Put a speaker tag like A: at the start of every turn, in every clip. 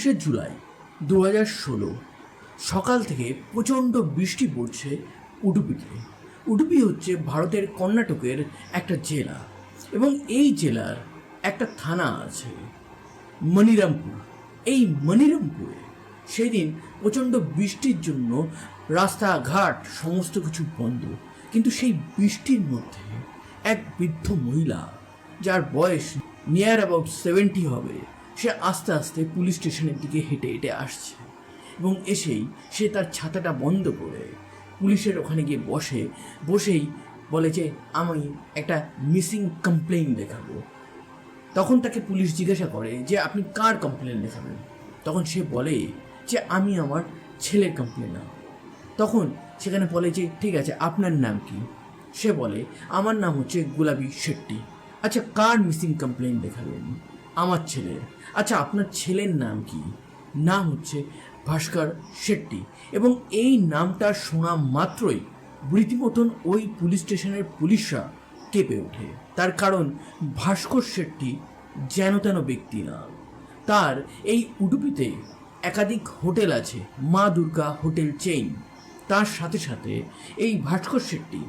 A: উনত্রিশে জুলাই দু হাজার ষোলো। সকাল থেকে প্রচণ্ড বৃষ্টি পড়ছে উডুপিতে। উডুপি হচ্ছে ভারতের কর্ণাটকের একটা জেলা এবং এই জেলার একটা থানা আছে, মনিরামপুর। এই মনিরামপুরে সেদিন প্রচণ্ড বৃষ্টির জন্য রাস্তাঘাট সমস্ত কিছু বন্ধ। কিন্তু সেই বৃষ্টির মধ্যে এক বৃদ্ধ মহিলা, যার বয়স নিয়ার অ্যাবাউট সেভেন্টি হবে সে আস্তে আস্তে পুলিশ স্টেশনের দিকে হেঁটে হেঁটে আসছে এবং এসেই সে তার ছাতাটা বন্ধ করে পুলিশের ওখানে গিয়ে বসে, বসেই বলে যে, আমি একটা মিসিং কমপ্লেন দেখাবো। তখন তাকে পুলিশ জিজ্ঞাসা করে যে, আপনি কার কমপ্লেন লেখাবেন তখন সে বলে যে, আমি আমার ছেলের কমপ্লেন না তখন সেখানে বলে যে, ঠিক আছে, আপনার নাম কি? সে বলে, আমার নাম হচ্ছে গুলাবি শেট্টি। আচ্ছা কার মিসিং কমপ্লেন দেখাবেন? আমার ছেলে। আচ্ছা আপনার ছেলের নাম কি? নাম হচ্ছে ভাস্কর শেট্টি এবং এই নামটা শোনা মাত্রই রীতিমতন ওই পুলিশ স্টেশনের পুলিশরা কেঁপে ওঠে। তার কারণ, ভাস্কর শেট্টি যেন তেন ব্যক্তি না। তার এই উডুপিতে একাধিক হোটেল আছে, মা দুর্গা হোটেল চেইন। তার সাথে সাথে এই ভাস্কর শেট্টি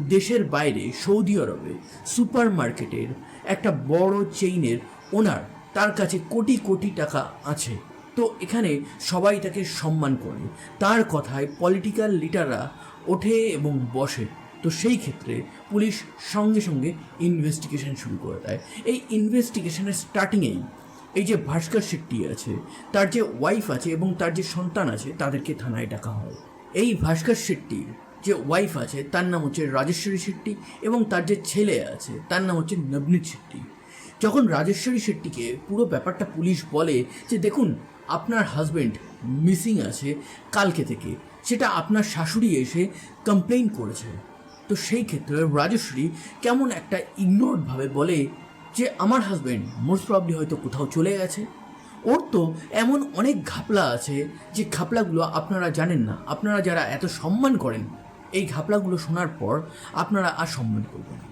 A: দেশের বাইরে সৌদি আরবে সুপার মার্কেটের একটা বড় চেইনের ওনার তার কাছে কোটি কোটি টাকা আছে। তো এখানে সবাই তাকে সম্মান করে। তার কথায় পলিটিক্যাল লিডাররা ওঠে এবং বসে। তো সেই ক্ষেত্রে পুলিশ সঙ্গে সঙ্গে ইনভেস্টিগেশন শুরু করে দেয়। এই ইনভেস্টিগেশনের স্টার্টিংয়েই এই যে ভাস্কর শেট্টি আছে, তার যে ওয়াইফ আছে এবং তার যে সন্তান আছে, তাদেরকে থানায় ডাকা হয়। এই ভাস্কর শেট্টির যে ওয়াইফ আছে, তার নাম হচ্ছে রাজেশ্বরী শেট্টি এবং তার যে ছেলে আছে, তার নাম হচ্ছে নবনীত শেট্টি। যখন রাজেশ্বরী শেট্টিকে পুরো ব্যাপারটা পুলিশ বলে যে দেখুন, আপনার হাজবেন্ড মিসিং আছে কালকে থেকে, সেটা আপনার শাশুড়ি এসে কমপ্লেন করেছে। তো সেই ক্ষেত্রে রাজেশ্বরী কেমন একটা ইগনোরভাবে বলে যে আমার হাজবেন্ড মোস্ট প্রবলি হয়তো কোথাও চলে গেছে। ওর তো এমন অনেক ঘাপলা আছে যে ঘাপলাগুলো আপনারা জানেন না, আপনারা যারা এত সম্মান করেন, এই ঘাপলাগুলো শোনার পর আপনারা আর সম্মান করবেন না।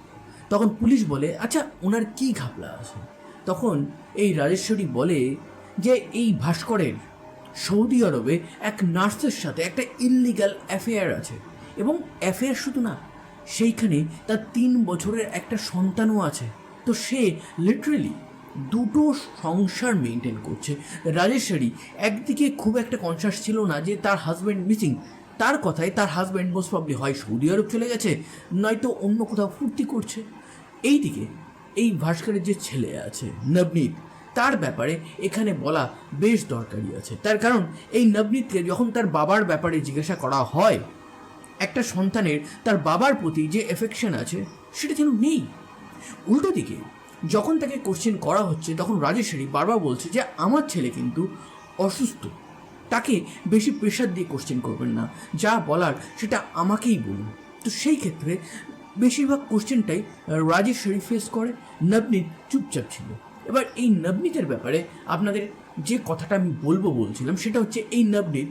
A: তখন পুলিশ বলে আচ্ছা ওনার কি ঘাপলা আছে? তখন এই রাজেশ্বরী বলে যে, এই ভাস্করের সৌদি আরবে এক নার্সের সাথে একটা ইললিগাল অ্যাফেয়ার আছে এবং অ্যাফেয়ার শুধু না, সেইখানে তার তিন বছরের একটা সন্তানও আছে। তো সে লিটারেলি দুটো সংসার মেনটেন করছে। রাজেশ্বরী একদিকে খুব একটা কনসাস ছিল না যে, তার হাজব্যান্ড মিসিং তার কথায় তার হাজব্যান্ড মোস্ট প্রবলি হয় সৌদি আরব চলে গেছে, নয়তো অন্য কোথাও ফুর্তি করছে। এইদিকে এই ভাস্করের যে ছেলে আছে, নবনীত, তার ব্যাপারে এখানে বলা বেশ দরকারি আছে। তার কারণ, এই নবনীতকে যখন তার বাবার ব্যাপারে জিজ্ঞাসা করা হয়, একটা সন্তানের তার বাবার প্রতি যে এফেকশন আছে, সেটা যেন নেই। উল্টো দিকে, যখন তাকে কোশ্চেন করা হচ্ছে, তখন রাজেশ্বরী বারবার বলছে যে, আমার ছেলে কিন্তু অসুস্থ। তাকে বেশি প্রেশার দিয়ে কোশ্চেন করবেন না। যা বলার সেটা আমাকেই বলুন। তো সেই ক্ষেত্রে বেশিরভাগ কোশ্চেনটাই রাজেশ্বরী ফেস করে, নবনীত চুপচাপ ছিল। এবার এই নবনীতের ব্যাপারে আপনাদের যে কথাটা আমি বলব বলছিলাম, সেটা হচ্ছে এই নবনীত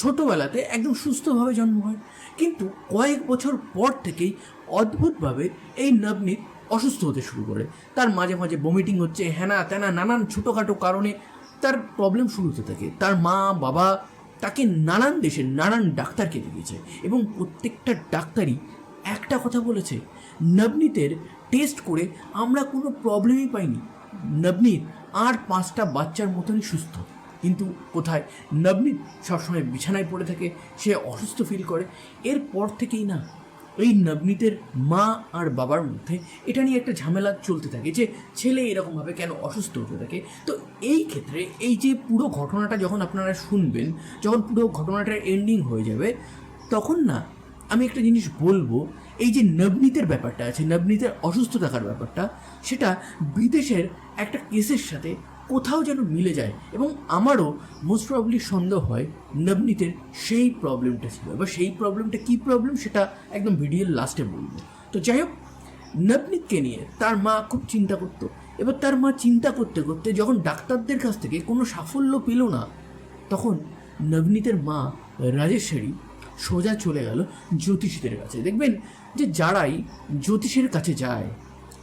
A: ছোটোবেলাতে একদম সুস্থভাবে জন্ম হয়। কিন্তু কয়েক বছর পর থেকেই অদ্ভুতভাবে এই নবনীত অসুস্থ হতে শুরু করে। তার মাঝে মাঝে বমিটিং হচ্ছে হ্যানা ত্যানা নানান ছোটোখাটো কারণে তার প্রবলেম শুরু হতে থাকে। তার মা, বাবা তাকে নানান দেশে নানান ডাক্তারকে দেখিয়েছে এবং প্রত্যেকটা ডাক্তারই একটা কথা বলেছে, নবনীতের টেস্ট করে আমরা কোনো প্রবলেমই পাইনি। নবনীত আর পাঁচটা বাচ্চার মতনই সুস্থ। কিন্তু কোথায়? নবনীত সবসময় বিছানায় পড়ে থাকে, সে অসুস্থ ফিল করে। এরপর থেকেই না, এই নবনীতের মা আর বাবার মধ্যে এটা নিয়ে একটা ঝামেলা চলতে থাকে যে ছেলে এরকমভাবে কেন অসুস্থ হতে থাকে। তো এই ক্ষেত্রে এই যে পুরো ঘটনাটা যখন আপনারা শুনবেন, যখন পুরো ঘটনাটার এন্ডিং হয়ে যাবে, তখন না আমি একটা জিনিস বলব, এই যে নবনীতের ব্যাপারটা আছে, নবনীতের অসুস্থ থাকার ব্যাপারটা, সেটা বিদেশের একটা কেসের সাথে কোথাও যেন মিলে যায় এবং আমারও মোস্ট প্রবলি সন্দেহ হয় নবনীতের সেই প্রবলেমটা ছিল। এবার সেই প্রবলেমটা কী প্রবলেম সেটা একদম ভিডিওর লাস্টে বলব। তো যাই হোক, নবনীতকে নিয়ে তার মা খুব চিন্তা করতো। এবার তার মা চিন্তা করতে করতে যখন ডাক্তারদের কাছ থেকে কোনো সাফল্য পেল না, তখন নবনীতের মা রাজেশ্বরী সোজা চলে গেল জ্যোতিষীদের কাছে। দেখবেন যে যারাই জ্যোতিষের কাছে যায়,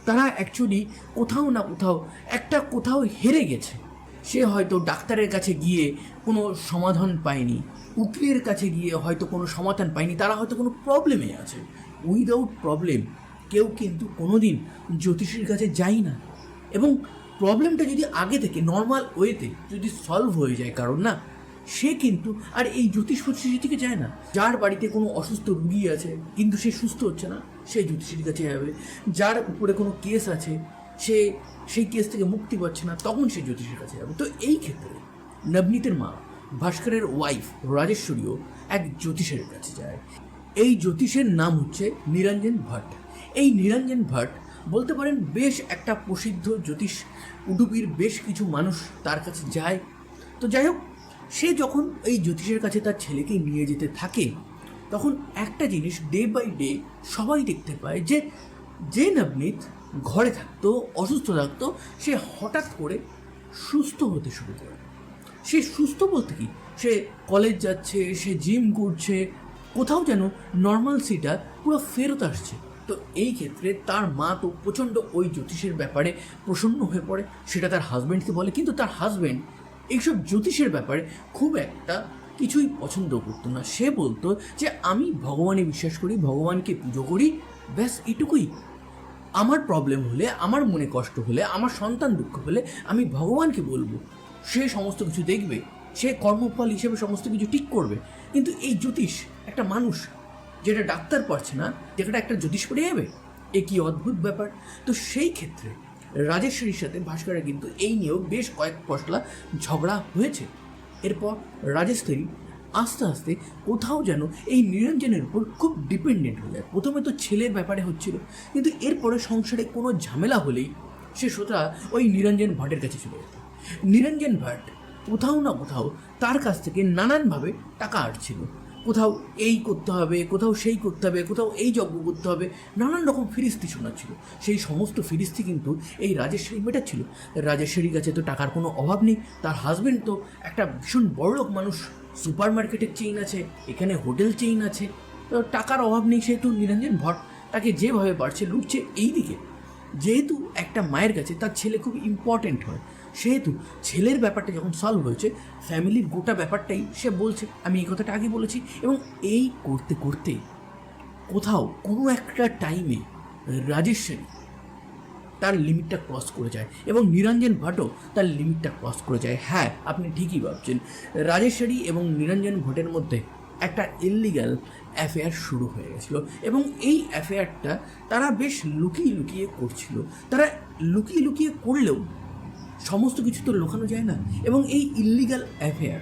A: তারা অ্যাকচুয়ালি কোথাও না কোথাও, একটা কোথাও হেরে গেছে। সে হয়তো ডাক্তারের কাছে গিয়ে কোনো সমাধান পায়নি, উকিলের কাছে গিয়ে হয়তো কোনো সমাধান পায়নি, তারা হয়তো কোনো প্রবলেমে আছে। উইদাউট প্রবলেম কেউ কিন্তু কোনো দিন জ্যোতিষীর কাছে যায় না। এবং প্রবলেমটা যদি আগে থেকে নর্মাল ওয়েতে যদি সলভ হয়ে যায়, কারণ না সে কিন্তু আর এই জ্যোতিষ ফজ্যোতিষের দিকে যায় না। যার বাড়িতে কোনো অসুস্থ রুগী আছে, কিন্তু সে সুস্থ হচ্ছে না, সে জ্যোতিষীর কাছে যাবে। যার উপরে কোনো কেস আছে, সে সেই কেস থেকে মুক্তি পাচ্ছে না, তখন সে জ্যোতিষের কাছে যাবে। তো এই ক্ষেত্রে নবনীতের মা ভাস্করের ওয়াইফ রাজেশ্বরীও এক জ্যোতিষের কাছে যায়। এই জ্যোতিষের নাম হচ্ছে নিরঞ্জন ভট্ট। এই নিরঞ্জন ভট্ট বলতে পারেন বেশ একটা প্রসিদ্ধ জ্যোতিষ, উডুপির বেশ কিছু মানুষ তার কাছে যায়। তো যাই হোক সে যখন এই জ্যোতিষের কাছে তার ছেলেকে নিয়ে যেতে থাকে, তখন একটা জিনিস ডে বাই ডে সবাই দেখতে পায় যে যে নবনীত ঘরে থাকতো, অসুস্থ থাকতো, সে হঠাৎ করে সুস্থ হতে শুরু করে। সে সুস্থ বলতে কি? সে কলেজ যাচ্ছে, সে জিম করছে, কোথাও যেন নর্মাল নর্মালসিটা পুরো ফেরত আসছে। তো এই ক্ষেত্রে তার মা তো প্রচণ্ড ওই জ্যোতিষের ব্যাপারে প্রসন্ন হয়ে পড়ে। সেটা তার হাজব্যান্ডকে বলে, কিন্তু তার হাজব্যান্ড এইসব জ্যোতিষের ব্যাপারে খুব একটা কিছুই পছন্দ করতো না। সে বলতো যে, আমি ভগবানে বিশ্বাস করি, ভগবানকে পুজো করি, ব্যাস এটুকুই। আমার প্রবলেম হলে, আমার মনে কষ্ট হলে, আমার সন্তান দুঃখ হলে আমি ভগবানকে বলব। সে সমস্ত কিছু দেখবে, সে কর্মফল হিসেবে সমস্ত কিছু ঠিক করবে। কিন্তু এই জ্যোতিষ একটা মানুষ, যেটা ডাক্তার পারছে না, যেটা একটা জ্যোতিষ পড়ে যাবে, এ কি অদ্ভুত ব্যাপার? তো সেই ক্ষেত্রে রাজেশ্বরীর সাথে ভাস্করের কিন্তু এই নিয়েও বেশ কয়েক পশলা ঝগড়া হয়েছে। এরপর রাজেশ্বরী আস্তে আস্তে কোথাও যেন এই নিরঞ্জনের উপর খুব ডিপেন্ডেন্ট হয়ে যায়। প্রথমে তো ছেলের ব্যাপারে হচ্ছিল, কিন্তু এরপরে সংসারে কোনো ঝামেলা হলেই সে সোজা ওই নিরঞ্জন ভট্টের কাছে চলে যেত। নিরঞ্জন ভট্ট কোথাও না কোথাও তার কাছ থেকে নানানভাবে টাকা আসছিল কোথাও এই করতে হবে, কোথাও সেই করতে হবে, কোথাও এই যজ্ঞ করতে হবে, নানান রকম ফিরিস্তি শোনাচ্ছিল সেই সমস্ত ফিরিস্তি কিন্তু এই রাজেশ্বরী মেটাচ্ছিল। রাজেশ্বরীর কাছে তো টাকার কোনো অভাব নেই, তার হাজবেন্ড তো একটা ভীষণ বড়লোক মানুষ সুপার মার্কেটের চেইন আছে, এখানে হোটেল চেইন আছে, তো টাকার অভাব নেই সেহেতু নিরঞ্জন ভট, তাকে যেভাবে পারছে লুটছে এই দিকে যেহেতু একটা মায়ের কাছে তার ছেলে খুব ইম্পর্ট্যান্ট হয় সেহেতু ছেলের ব্যাপারটা যখন সলভ হয়েছে ফ্যামিলির গোটা ব্যাপারটাই সে বলছে, আমি এই কথাটা আগে বলেছি এবং এই করতে করতে কোথাও কোনো একটা টাইমে রাজেশ্বরী তার লিমিটটা ক্রস করে যায় এবং নিরঞ্জন ভট্টও তার লিমিটটা ক্রস করে যায়। হ্যাঁ আপনি ঠিকই ভাবছেন। রাজেশ্বরী এবং নিরঞ্জন ভট্টের মধ্যে একটা ইললিগাল অ্যাফেয়ার শুরু হয়ে গেছিল এবং এই অ্যাফেয়ারটা তারা বেশ লুকিয়ে লুকিয়ে করছিল। তারা লুকিয়ে লুকিয়ে করলেও সমস্ত কিছু তো লোকানো যায় না। এবং এই ইল্লিগাল অ্যাফেয়ার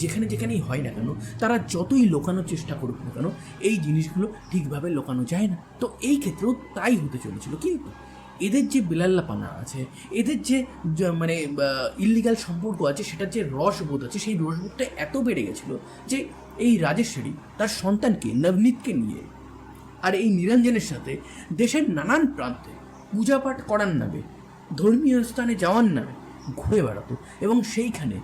A: যেখানে যেখানেই হয় না কেন, তারা যতই লোকানোর চেষ্টা করুক না কেন, এই জিনিসগুলো ঠিকভাবে লোকানো যায় না। তো এই ক্ষেত্রেও তাই হতে চলেছিল। কিন্তু এদের যে বিলাল্লাপানা আছে, এদের যে মানে ইল্লিগাল সম্পর্ক আছে, সেটার যে রসবোধ আছে, সেই রসবোধটা এত বেড়ে গেছিল যে এই রাজেশ্বরী তার সন্তানকে, নবনীতকে নিয়ে আর এই নিরঞ্জনের সাথে দেশের নানান প্রান্তে পূজাপাঠ করার নামে ধর্মীয় স্থানে যাওয়ার না ঘুরে বেড়াতো এবং সেইখানে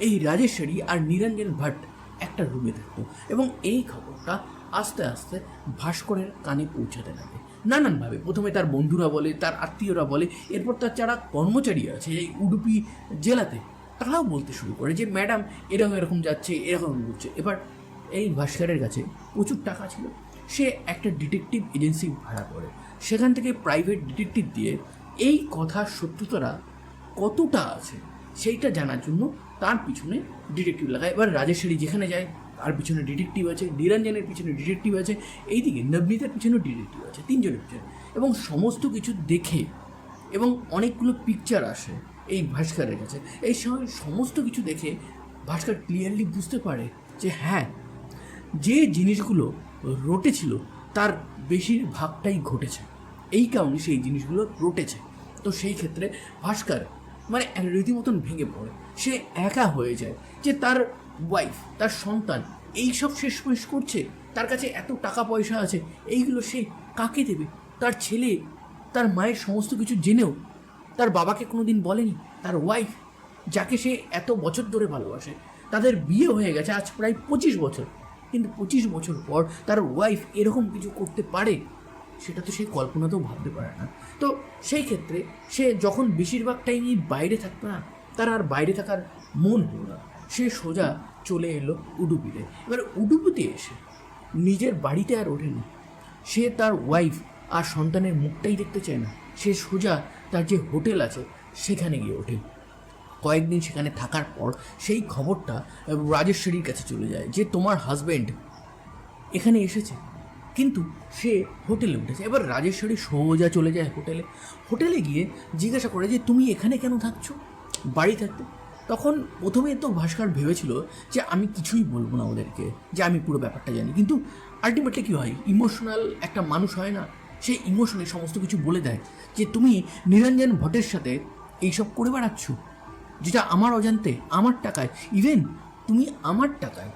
A: এই রাজেশ্বরী আর নিরঞ্জন ভট্ট একটা রুমে থাকতো এবং এই খবরটা আস্তে আস্তে ভাস্করের কানে পৌঁছাতে লাগে। নানানভাবে। প্রথমে তার বন্ধুরা বলে, তার আত্মীয়রা বলে, এরপর তার যারা কর্মচারী আছে, এই উডুপি জেলাতে, তারাও বলতে শুরু করে যে, ম্যাডাম, এরকম এরকম যাচ্ছে, এরকম ঘুরছে এবার এই ভাস্করের কাছে প্রচুর টাকা ছিল। সে একটা ডিটেকটিভ এজেন্সি ভাড়া করে। সেখান থেকে প্রাইভেট ডিটেকটিভ দিয়ে এই কথার সত্যতারা কতটা আছে সেইটা জানার জন্য তার পিছনে ডিটেকটিভ লাগায় এবার রাজেশ্বরী যেখানে যায়, তার পিছনে ডিটেকটিভ আছে, নিরঞ্জনের পিছনে ডিটেকটিভ আছে, এইদিকে নবনীতার পিছনেও ডিটেকটিভ আছে, তিনজনের পিছনে। এবং সমস্ত কিছু দেখে এবং অনেকগুলো পিকচার আসে এই ভাস্করের কাছে। এই সময় সমস্ত কিছু দেখে ভাস্কর ক্লিয়ারলি বুঝতে পারে যে হ্যাঁ যে জিনিসগুলো রটেছিল তার বেশিরভাগটাই ঘটেছে। এই কারণে সেই জিনিসগুলো রটেছে। তো সেই ক্ষেত্রে ভাস্কর মানে রীতিমতন ভেঙে পড়ে। সে একা হয়ে যায় যে তার ওয়াইফ তার সন্তান, এই সব শেষমেশ করছে, তার কাছে এত টাকা পয়সা আছে, এইগুলো সে কাকে দেবে? তার ছেলে, তার মায়ের সমস্ত কিছু জেনেও তার বাবাকে কোনো দিন বলেনি, তার ওয়াইফ যাকে সে এত বছর ধরে ভালোবাসে। তাদের বিয়ে হয়ে গেছে আজ প্রায় পঁচিশ বছর। কিন্তু পঁচিশ বছর পর তার ওয়াইফ এরকম কিছু করতে পারে সেটা তো সে কল্পনাতেও ভাবতে পারে না। তো সেই ক্ষেত্রে সে যখন বেশিরভাগ টাইমই বাইরে থাকতো না, তার আর বাইরে থাকার মন হলো না। সে সোজা চলে এলো উডুপিতে। এবার উডুপিতে এসে নিজের বাড়িতে আর ওঠেনি। সে তার ওয়াইফ আর সন্তানের মুখটাই দেখতে চায় না। সে সোজা তার যে হোটেল আছে, সেখানে গিয়ে ওঠে। কয়েকদিন সেখানে থাকার পর সেই খবরটা রাজেশ্বরীর কাছে চলে যায় যে তোমার হাজবেন্ড এখানে এসেছে। কিন্তু সে হোটেলে উঠেছে। এবার রাজেশ্বরী সোজা চলে যায় হোটেলে। হোটেলে গিয়ে জিজ্ঞাসা করে যে, তুমি এখানে কেন থাকছো? বাড়ি থাকতে। তখন প্রথমে তো ভাস্কর ভেবেছিল যে, আমি কিছুই বলব না ওদেরকে, যে আমি পুরো ব্যাপারটা জানি। কিন্তু আলটিমেটলি কী হয়? ইমোশনাল একটা মানুষ হয় না, সে ইমোশনে সমস্ত কিছু বলে দেয় যে, তুমি নিরঞ্জন ভট্টের সাথে এইসব করে বেড়াচ্ছ, যেটা আমার অজান্তে, আমার টাকায় ইভেন তুমি আমার টাকায়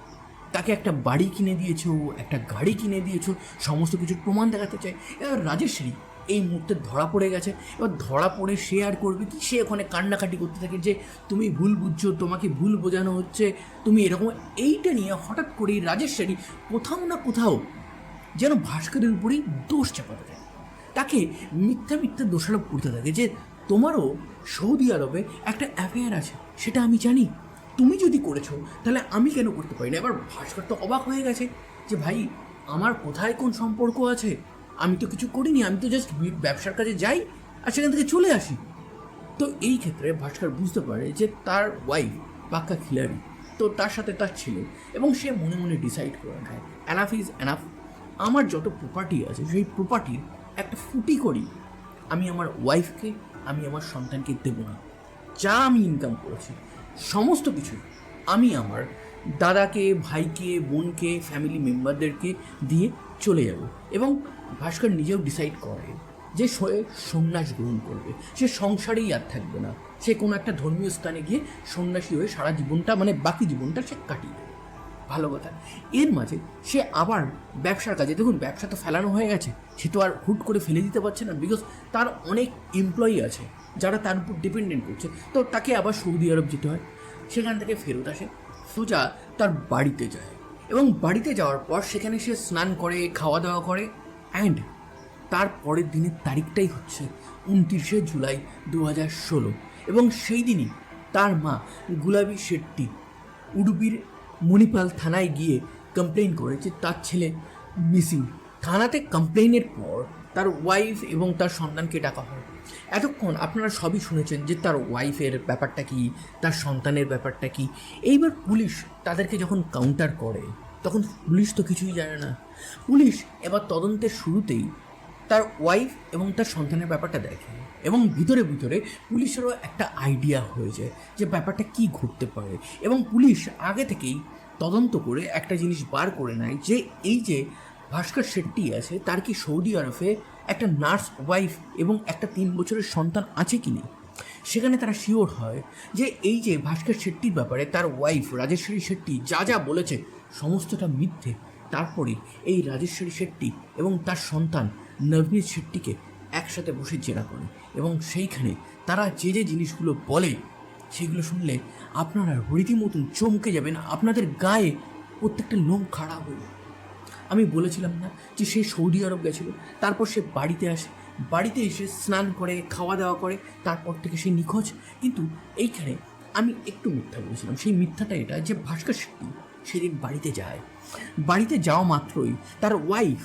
A: তাকে একটা বাড়ি কিনে দিয়েছ, একটা গাড়ি কিনে দিয়েছ, সমস্ত কিছুর প্রমাণ দেখাতে চাই। এবার রাজেশ্রী এই মুহূর্তে ধরা পড়ে গেছে। এবার ধরা পড়ে সে আর করবে কি? সে ওখানে কান্নাকাটি করতে থাকে যে, তুমি ভুল বুঝছ, তোমাকে ভুল বোঝানো হচ্ছে। তুমি এরকম এইটা নিয়ে হঠাৎ করেই রাজেশ্বরী কোথাও না কোথাও যেন ভাস্করের উপরেই দোষ চাপাতে থাকে। তাকে মিথ্যা মিথ্যা দোষারোপ করতে থাকে যে, তোমারও সৌদি আরবে একটা অ্যাফেয়ার আছে, সেটা আমি জানি। তুমি যদি করেছ, তাহলে আমি কেন করতে পারি না? এবার ভাস্কর তো অবাক হয়ে গেছে যে, ভাই, আমার কোথায় কোন সম্পর্ক আছে? আমি তো কিছু করিনি, আমি তো জাস্ট ব্যবসার কাজে যাই আর সেখান থেকে চলে আসি। তো এই ক্ষেত্রে ভাস্কর বুঝতে পারে যে, তার ওয়াইফ পাক্কা খিলাড়ি। তো তার সাথে তার ছেলে এবং সে মনে মনে ডিসাইড করে নেয় অ্যানাফ ইজ অ্যানাফ আমার যত প্রপার্টি আছে, সেই প্রপার্টির একটা ফুটি করি। আমি আমার ওয়াইফকে আমি আমার সন্তানকে দেব না। যা আমি ইনকাম করেছি সমস্ত কিছু। আমি আমার দাদাকে, ভাইকে, বোনকে ফ্যামিলি মেম্বারদেরকে দিয়ে চলে যাব এবং ভাস্কর নিজেও ডিসাইড করে যে সে সন্ন্যাস গ্রহণ করবে। সে সংসারেই আর থাকবে না। সে কোনো একটা ধর্মীয় স্থানে গিয়ে সন্ন্যাসী হয়ে সারা জীবনটা মানে বাকি জীবনটা সে কাটিয়ে দেবে। ভালো কথা। এর মাঝে সে আবার ব্যবসার কাজে, দেখুন ব্যবসা তো ফেলানো হয়ে গেছে, সে তো আর হুট করে ফেলে দিতে পারছে না বিকজ তার অনেক এমপ্লয়ি আছে। যারা তার উপর ডিপেন্ডেন্ট করছে, তো তাকে আবার সৌদি আরব যেতে হয়। সেখান থেকে ফেরত আসে। সোজা তার বাড়িতে যায়। এবং বাড়িতে যাওয়ার পর সেখানে সে স্নান করে খাওয়া দাওয়া করে অ্যান্ড তার পরের দিনের তারিখটাই হচ্ছে উনত্রিশে জুলাই দু হাজার ষোলো। এবং সেই দিনই তার মা গুলাবি শেট্টি উডুপির মণিপাল থানায় গিয়ে কমপ্লেন করে যে তার ছেলে মিসিং থানাতে কমপ্লেনের পর তার ওয়াইফ এবং তার সন্তানকে ডাকা হয়। এতক্ষণ আপনারা সবই শুনেছেন যে তার ওয়াইফের ব্যাপারটা কি, তার সন্তানের ব্যাপারটা কি। এইবার পুলিশ তাদেরকে যখন কাউন্টার করে, তখন পুলিশ তো কিছুই জানে না। পুলিশ এবার তদন্তের শুরুতেই তার ওয়াইফ এবং তার সন্তানের ব্যাপারটা দেখে এবং ভিতরে ভিতরে পুলিশেরও একটা আইডিয়া হয়ে যায় যে ব্যাপারটা কি ঘটতে পারে এবং পুলিশ আগে থেকেই তদন্ত করে একটা জিনিস বার করে নেয় যে এই যে ভাস্কর শেট্টি আছে, তার কি সৌদি আরবে একটা নার্স ওয়াইফ এবং একটা তিন বছরের সন্তান আছে কি নেই সেখানে তারা শিওর হয় যে এই যে ভাস্কর শেট্টির ব্যাপারে তার ওয়াইফ রাজেশ্বরী শেট্টি যা যা বলেছে, সমস্তটা মিথ্যে তারপরে এই রাজেশ্বরী শেট্টি এবং তার সন্তান নবনীত শেট্টিকে একসাথে বসে জেরা করে এবং সেইখানে তারা যে যে জিনিসগুলো বলে, সেগুলো শুনলে আপনারা রীতিমতন চমকে যাবেন, আপনাদের গায়ে প্রত্যেকটা লোম খাড়া হয়ে। আমি বলেছিলাম না যে সে সৌদি আরব গেছিল। তারপর সে বাড়িতে আসে। বাড়িতে এসে স্নান করে, খাওয়া দাওয়া করে, তারপর থেকে সে নিখোঁজ। কিন্তু এইখানে আমি একটু মিথ্যা বলেছিলাম। সেই মিথ্যাটা এটা যে ভাস্কর শেট্টি সেদিন বাড়িতে যায়। বাড়িতে যাওয়া মাত্রই তার ওয়াইফ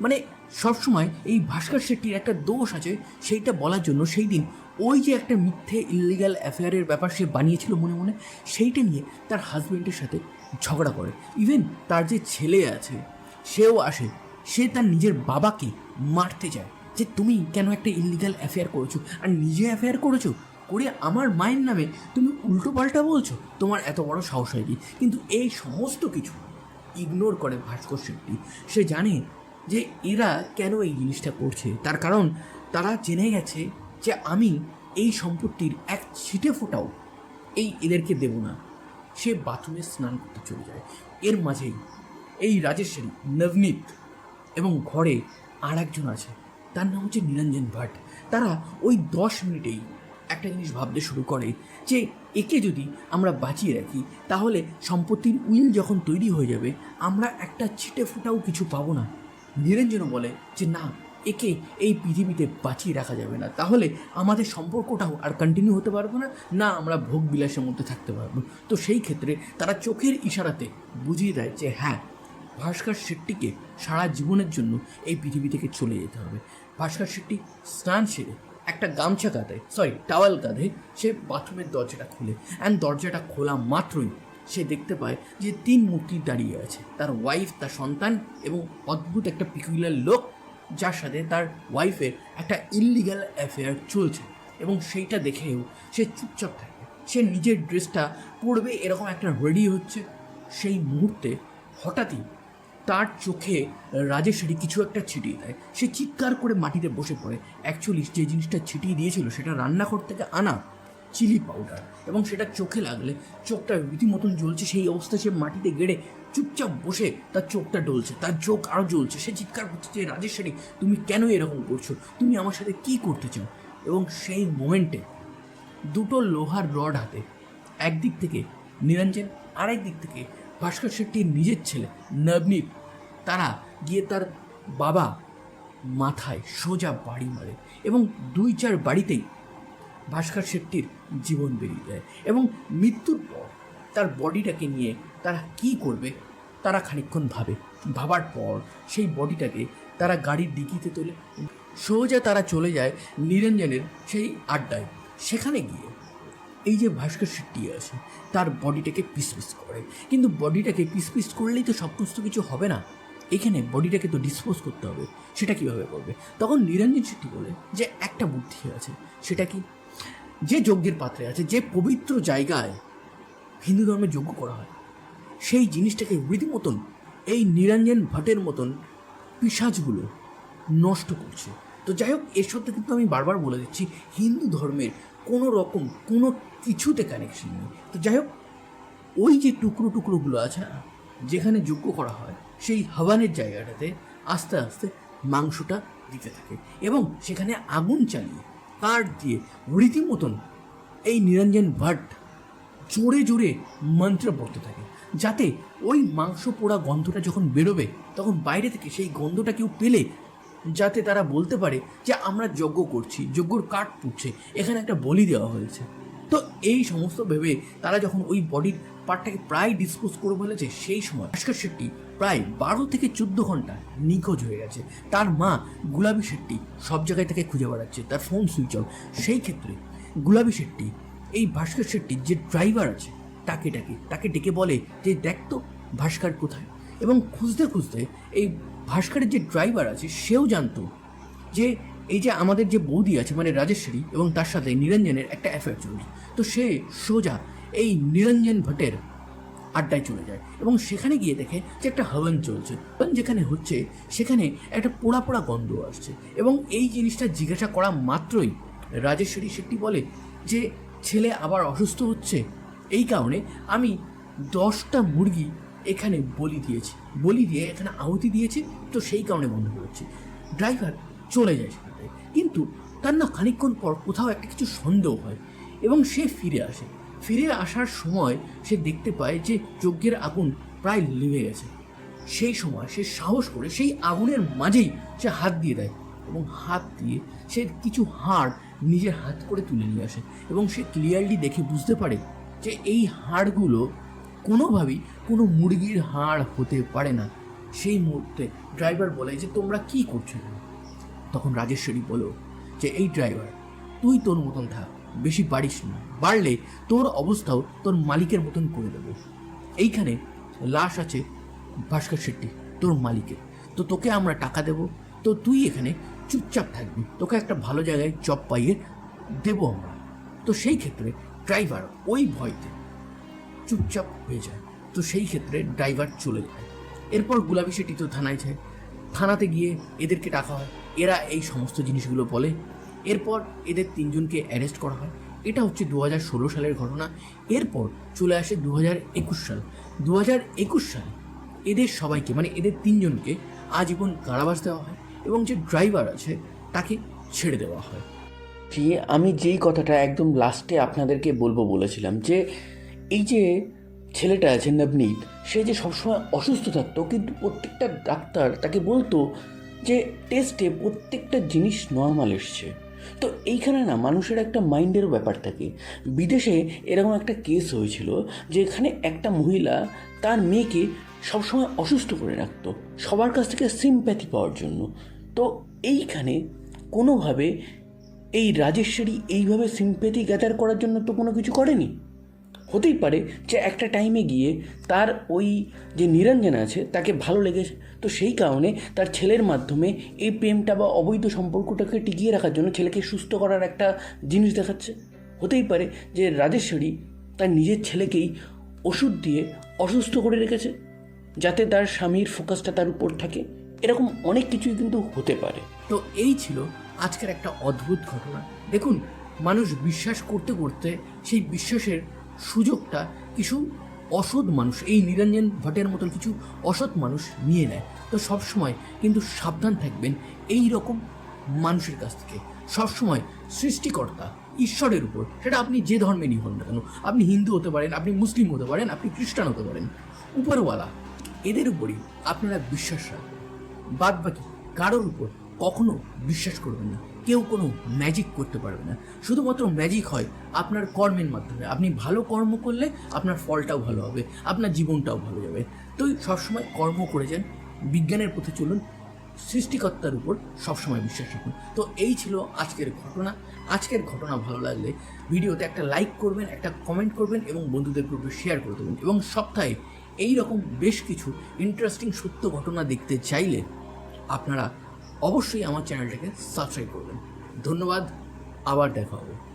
A: মানে সবসময় এই ভাস্কর শেট্টির একটা দোষ আছে সেইটা বলার জন্য সেই দিন ওই যে একটা মিথ্যে ইলিগাল অ্যাফেয়ারের ব্যাপার সে বানিয়েছিল মনে মনে, সেইটা নিয়ে তার হাজবেন্ডের সাথে ঝগড়া করে। ইভেন তার যে ছেলে আছে সেও আসে, সে তার নিজের বাবাকে মারতে যায়। যে তুমি কেন একটা ইলিগাল অ্যাফেয়ার করেছ? আর নিজে অ্যাফেয়ার করেছ? করে আমার মায়ের নামে তুমি উল্টো পাল্টা বলছো? তোমার এত বড় সাহস হয় কি? কিন্তু এই সমস্ত কিছু ইগনোর করে ভাস্কর শেট্টি। সে জানে যে এরা কেন এই জিনিসটা করছে। তার কারণ তারা জেনে গেছে যে আমি এই সম্পত্তির এক ছিটে ফোটাও এই এদেরকে দেব না। সে বাথরুমে স্নান করতে চলে যায়। এর মাঝেই এই রাজেশ্বরী নবনীত এবং ঘরে আর একজন আছে। তার নাম হচ্ছে নিরঞ্জন ভাট। তারা ওই দশ মিনিটেই একটা জিনিস ভাবতে শুরু করে যে, একে যদি আমরা বাঁচিয়ে রাখি, তাহলে সম্পত্তির উইল যখন তৈরি হয়ে যাবে, আমরা একটা ছিটে ফোটাও কিছু পাবো না। নিরঞ্জনও বলে যে, না, একে এই পৃথিবীতে বাঁচিয়ে রাখা যাবে না। তাহলে আমাদের সম্পর্কটাও আর কন্টিনিউ হতে পারব না। না, আমরা ভোগ বিলাসের মধ্যে থাকতে পারব। তো সেই ক্ষেত্রে তারা চোখের ইশারাতে বুঝিয়ে দেয় যে হ্যাঁ ভাস্কর শেট্টিকে সারা জীবনের জন্য এই পৃথিবী থেকে চলে যেতে হবে। ভাস্কর শেট্টি স্নান সেরে একটা গামছা কাঁধে সরি টাওয়াল কাঁধে সে বাথরুমের দরজাটা খুলে অ্যান্ড দরজাটা খোলা মাত্রই সে দেখতে পায় যে তিন মূর্তি দাঁড়িয়ে আছে, তার ওয়াইফ তার সন্তান এবং অদ্ভুত একটা পিকুলার লোক যার সাথে তার ওয়াইফের একটা ইললিগ্যাল অ্যাফেয়ার চলছে এবং সেইটা দেখেও সে চুপচাপ থাকে। সে নিজের ড্রেসটা পরবে, এরকম একটা রেডি হচ্ছে। সেই মুহূর্তে হঠাৎই তার চোখে রাজেশ্বরী কিছু একটা ছিটিয়ে দেয়। সে চিৎকার করে মাটিতে বসে পড়ে। অ্যাকচুয়ালি যে জিনিসটা ছিটিয়ে দিয়েছিল, সেটা রান্নাঘর থেকে আনা চিলি পাউডার এবং সেটা চোখে লাগলে চোখটা রীতিমতন জ্বলছে, সেই অবস্থায় সে মাটিতে গেড়ে চুপচাপ বসে তার চোখটা ডলছে তার চোখ আরও জ্বলছে। সে চিৎকার করছে যে রাজেশ্বরী তুমি কেন এরকম করছ? তুমি আমার সাথে কী করতে চাও? এবং সেই মোমেন্টে দুটো লোহার রড হাতে, একদিক থেকে নিরঞ্জন আরেক দিক থেকে ভাস্কর শেট্টির নিজের ছেলে নবনীত। তারা গিয়ে তার বাবা মাথায় সোজা বাড়ি মারে এবং দুই চার বাড়িতেই ভাস্কর শেট্টির জীবন বেরিয়ে যায় এবং মৃত্যুর পর তার বডিটাকে নিয়ে তারা কি করবে, তারা খানিকক্ষণ ভাবে। ভাবার পর সেই বডিটাকে তারা গাড়ির ডিকিতে তোলে। সোজা তারা চলে যায় নিরঞ্জনের সেই আড্ডায়। সেখানে গিয়ে এই যে ভাস্কর শেট্টি আছে, তার বডিটাকে পিস পিস করে। কিন্তু বডিটাকে পিস পিস করলেই তো সমস্ত কিছু হবে না। এখানে বডিটাকে তো ডিসপোজ করতে হবে, সেটা কীভাবে করবে? তখন নিরঞ্জন শেট্টি বলে, যে একটা বুদ্ধি আছে, সেটা কি? যে যজ্ঞের পাত্রে আছে, যে পবিত্র জায়গায় হিন্দু ধর্মে যজ্ঞ করা হয়, সেই জিনিসটাকে রীতিমতন, এই নিরঞ্জন ভট্টের মতন পিসাজগুলো নষ্ট করছে। তো যাই হোক, এর সাথে কিন্তু আমি বারবার বলে দিচ্ছি, হিন্দু ধর্মের কোনো রকম, কোনো কিছুতে কানেকশন নেই। তো যাই হোক, ওই যে টুকরো টুকরোগুলো আছে না যেখানে যজ্ঞ করা হয়, সেই হাওয়ানের জায়গাটাতে আস্তে আস্তে মাংসটা দিতে থাকে এবং সেখানে আগুন চালিয়ে, কাঠ দিয়ে রীতিমতন এই নিরঞ্জন ভট্ট জোরে জোরে মন্ত্র পড়তে থাকে। যাতে ওই মাংস পোড়া গন্ধটা যখন বেরোবে, তখন বাইরে থেকে সেই গন্ধটা কেউ পেলে যাতে তারা বলতে পারে যে আমরা যজ্ঞ করছি, যজ্ঞর কাঠ পুড়ছে এখানে একটা বলি দেওয়া হয়েছে। তো এই সমস্ত ভেবে তারা যখন ওই বডির পার্টটাকে প্রায় ডিসপোজ করে ফেলেছে, সেই সময় ভাস্কর শেট্টি প্রায় বারো থেকে চোদ্দ ঘণ্টা নিখোঁজ হয়ে গেছে। তার মা গুলাবি শেট্টি সব জায়গায় থেকে খুঁজে বেড়াচ্ছে, তার ফোন সুইচ অফ সেই ক্ষেত্রে গুলাবি শেট্টি, এই ভাস্কর শেট্টির যে ড্রাইভার আছে, তাকে ডাকে। তাকে ডেকে বলে যে, দেখ তো ভাস্কর কোথায়? এবং খুঁজতে খুঁজতে এই ভাস্করের যে ড্রাইভার আছে, সেও জানতো যে এই যে আমাদের যে বৌদি আছে মানে রাজেশ্বরী এবং তার সাথে নিরঞ্জনের একটা অ্যাফেয়ার চলছে। তো সে সোজা এই নিরঞ্জন ভট্টের আড্ডায় চলে যায় এবং সেখানে গিয়ে দেখে যে একটা হবন চলছে। হবন যেখানে হচ্ছে, সেখানে একটা পোড়া পোড়া গন্ধ আসছে এবং এই জিনিসটা জিজ্ঞাসা করা মাত্রই রাজেশ্বরী শেট্টি বলে যে, ছেলে আবার অসুস্থ হচ্ছে? এই কারণে আমি দশটা মুরগি এখানে বলি দিয়েছি। বলি দিয়ে এখানে আহুতি দিয়েছি, তো সেই কারণে বন্ধ করেছি। ড্রাইভার চলে যায় সেখান। কিন্তু তার না খানিকক্ষণ পর কোথাও একটা কিছু সন্দেহ হয় এবং সে ফিরে আসে। ফিরে আসার সময় সে দেখতে পায় যে যজ্ঞের আগুন প্রায় লিভে গেছে। সেই সময় সে সাহস করে সেই আগুনের মাঝেই সে হাত দিয়ে দেয় এবং হাত দিয়ে সে কিছু হাড় নিজের হাত করে তুলে নিয়ে আসে এবং সে ক্লিয়ারলি দেখে বুঝতে পারে যে এই হাড়গুলো কোনোভাবেই কোনো মুরগির হাড় হতে পারে না। সেই মুহূর্তে ড্রাইভার বলে যে, তোমরা কি করছ তখন রাজেশ্বরী বলো যে, এই ড্রাইভার তুই তোর মতন থাক, বেশি বাড়িস না। বাড়লে তোর অবস্থাও তোর মালিকের মতন করে দেবো। এইখানে লাশ আছে ভাস্কর শেট্টি, তোর মালিকের। তো তোকে আমরা টাকা দেবো। তো তুই এখানে চুপচাপ থাকবি। তোকে একটা ভালো জায়গায় জব পাইয়ে দেবো আমরা। তো সেই ক্ষেত্রে ড্রাইভার ওই ভয়তে চুপচাপ হয়ে যায়। তো সেই ক্ষেত্রে ড্রাইভার চলে যায়। এরপর গুলাবি শেট্টি তো থানায় যায়। থানাতে গিয়ে এদেরকে ডাকা হয়। এরা এই সমস্ত জিনিসগুলো বলে। এরপর এদের তিনজনকে অ্যারেস্ট করা হয়। এটা হচ্ছে দু হাজার ষোলো সালের ঘটনা। এরপর চলে আসে দু হাজার একুশ সাল। দু হাজার একুশ সালে এদের সবাইকে মানে এদের তিনজনকে আজীবন কারাবাস দেওয়া হয় এবং যে ড্রাইভার আছে তাকে ছেড়ে দেওয়া হয়।
B: জি আমি যেই কথাটা একদম লাস্টে আপনাদেরকে বলব বলেছিলাম যে এই যে ছেলেটা আছে নবনীত, সে যে সবসময় অসুস্থ থাকতো, কিন্তু প্রত্যেকটা ডাক্তার তাকে বলতো যে টেস্টে প্রত্যেকটা জিনিস নর্মাল এসছে। তো এইখানে না মানুষের একটা মাইন্ডের ব্যাপার থাকে। বিদেশে এরকম একটা কেস হয়েছিল যে এখানে একটা মহিলা তার মেয়েকে সবসময় অসুস্থ করে রাখতো, সবার কাছ থেকে সিম্প্যাথি পাওয়ার জন্য। তো এইখানে কোনোভাবে এই রাজেশ্বরী এইভাবে সিম্প্যাথি গ্যাদার করার জন্য তো কোনো কিছু করেনি? হতেই পারে যে একটা টাইমে গিয়ে তার ওই যে নিরঞ্জন আছে, তাকে ভালো লেগেছে। তো সেই কারণে তার ছেলের মাধ্যমে এই প্রেমটা বা অবৈধ সম্পর্কটাকে টিকিয়ে রাখার জন্য ছেলেকে সুস্থ করার একটা জিনিস দেখাচ্ছে। হতেই পারে যে রাজেশ্বরী তার নিজের ছেলেকেই ওষুধ দিয়ে অসুস্থ করে রেখেছে, যাতে তার স্বামীর ফোকাসটা তার উপর থাকে। এরকম অনেক কিছুই কিন্তু হতে পারে।
A: তো এই ছিল আজকের একটা অদ্ভুত ঘটনা। দেখুন, মানুষ বিশ্বাস করতে করতে সেই বিশ্বাসের সুযোগটা কিছু অসৎ মানুষ, এই নিরঞ্জন ভট্টের মতন কিছু অসৎ মানুষ নিয়ে নেয়। তো সবসময় কিন্তু সাবধান থাকবেন এই রকম মানুষের কাছ থেকে। সবসময় সৃষ্টিকর্তা, ঈশ্বরের উপর, সেটা আপনি যে ধর্মেরই হন না কেন, আপনি হিন্দু হতে পারেন, আপনি মুসলিম হতে পারেন, আপনি খ্রিস্টান হতে পারেন, উপরওয়ালা, এদের উপরই আপনারা বিশ্বাস রাখবেন। বাদ বাকি কারোর উপর কখনো বিশ্বাস করবেন না। কেউ কোনো ম্যাজিক করতে পারবে না। শুধুমাত্র ম্যাজিক হয় আপনার কর্মের মাধ্যমে। আপনি ভালো কর্ম করলে আপনার ফলটাও ভালো হবে, আপনার জীবনটাও ভালো যাবে। তো সবসময় কর্ম করে যান, বিজ্ঞানের পথে চলুন, সৃষ্টিকর্তার উপর সবসময় বিশ্বাস রাখুন। তো এই ছিল আজকের ঘটনা। আজকের ঘটনা ভালো লাগলে ভিডিওতে একটা লাইক করবেন, একটা কমেন্ট করবেন এবং বন্ধুদের গ্রুপে শেয়ার করে দেবেন। এবং সপ্তাহে এই রকম বেশ কিছু ইন্টারেস্টিং সত্য ঘটনা দেখতে চাইলে আপনারা অবশ্যই আমার চ্যানেলটাকে সাবস্ক্রাইব করবেন। ধন্যবাদ আবার দেখা হবে।